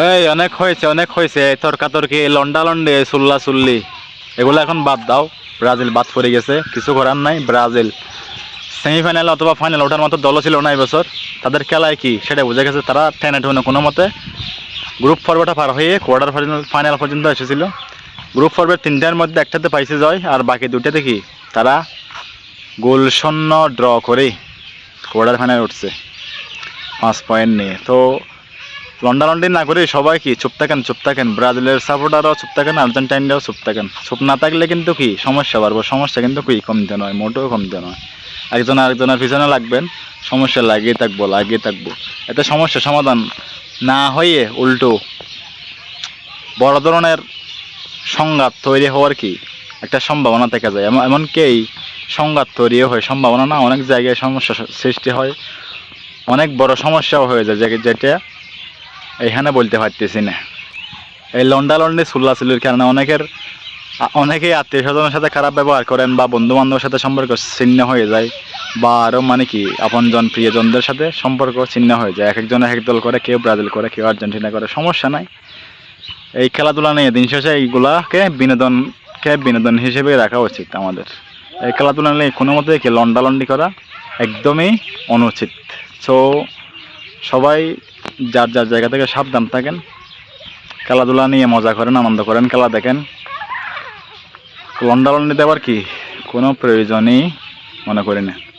এই, অনেক হয়েছে অনেক হয়েছে। তর্কাতর্কি লন্ডা লন্ডে সুল্লা সুল্লি এগুলো এখন বাদ দাও। ব্রাজিল বাদ পড়ে গেছে। কিছু করার নাই, ব্রাজিল। সেমিফাইনাল অথবা ফাইনাল ওঠার মতো দলও ছিল না এবছর। তাদের খেলায় কি, সেটা বুঝে গেছে তারা টেনে টুনে কোনো মতে। গ্রুপ পর্বটা পার হয়ে কোয়ার্টার ফাইনাল ফাইনাল পর্যন্ত এসেছিল। গ্রুপ পর্বের তিনটার মধ্যে একটাতে পাইছে জয়, আর বাকি দুটাতে কি, তারা গোল শূন্য ড্র করে কোয়ার্টার ফাইনাল উঠছে। পাঁচ পয়েন্ট নিয়ে। তো লন্ডালন্ডি না করে, সবাই কি চুপ থাকেন চুপ থাকেন? ব্রাজিলের সাপোর্টাররাও চুপ থাকেন, আর্জেন্টাইনরাও চুপ থাকেন। চুপ না থাকলে কিন্তু কি সমস্যা বাড়বো? সমস্যা কিন্তু কি কমতে নয়, মোটেও কমতে নয়। একজন আরেকজনের পিছনে লাগবেন, সমস্যা লাগিয়ে থাকব লাগিয়ে থাকব। এতে সমস্যা সমাধান না হয়ে উল্টো বড় ধরনের সংঘাত তৈরি হওয়ার কি একটা সম্ভাবনা দেখা যায়। এমন এমনকি সংঘাত তৈরিও হয় সম্ভাবনা না, অনেক জায়গায় সমস্যা সৃষ্টি হয়, অনেক বড় সমস্যাও হয়ে যায় যেটা এখানে বলতে পারতেছি না। এই লন্ডা লন্ডি সুল্লাসুলির কারণে অনেকের, অনেকেই আত্মীয় স্বজনের সাথে খারাপ ব্যবহার করেন বা বন্ধু বান্ধবের সাথে সম্পর্ক ছিন্ন হয়ে যায় বা আরও মানে কি, আপনজন প্রিয়জনদের সাথে সম্পর্ক ছিন্ন হয়ে যায়। এক একজন এক দল করে, কেউ ব্রাজিল করে, কেউ আর্জেন্টিনা করে, সমস্যা নাই। এই খেলাধুলা নিয়ে দিন শেষে এইগুলাকে বিনোদনকে বিনোদন হিসেবে রাখা উচিত আমাদের। এই খেলাধুলা নিয়ে কোনো মতে কি লন্ডালন্ডি করা একদমই অনুচিত। সো সবাই যার যার জায়গা থেকে সাবধান থাকেন। খেলাধুলা নিয়ে মজা করেন, আনন্দ করেন, খেলা দেখেন। লন্ডা লন্ডিতে দেওয়ার কি? কোনো প্রয়োজনই মনে করি না।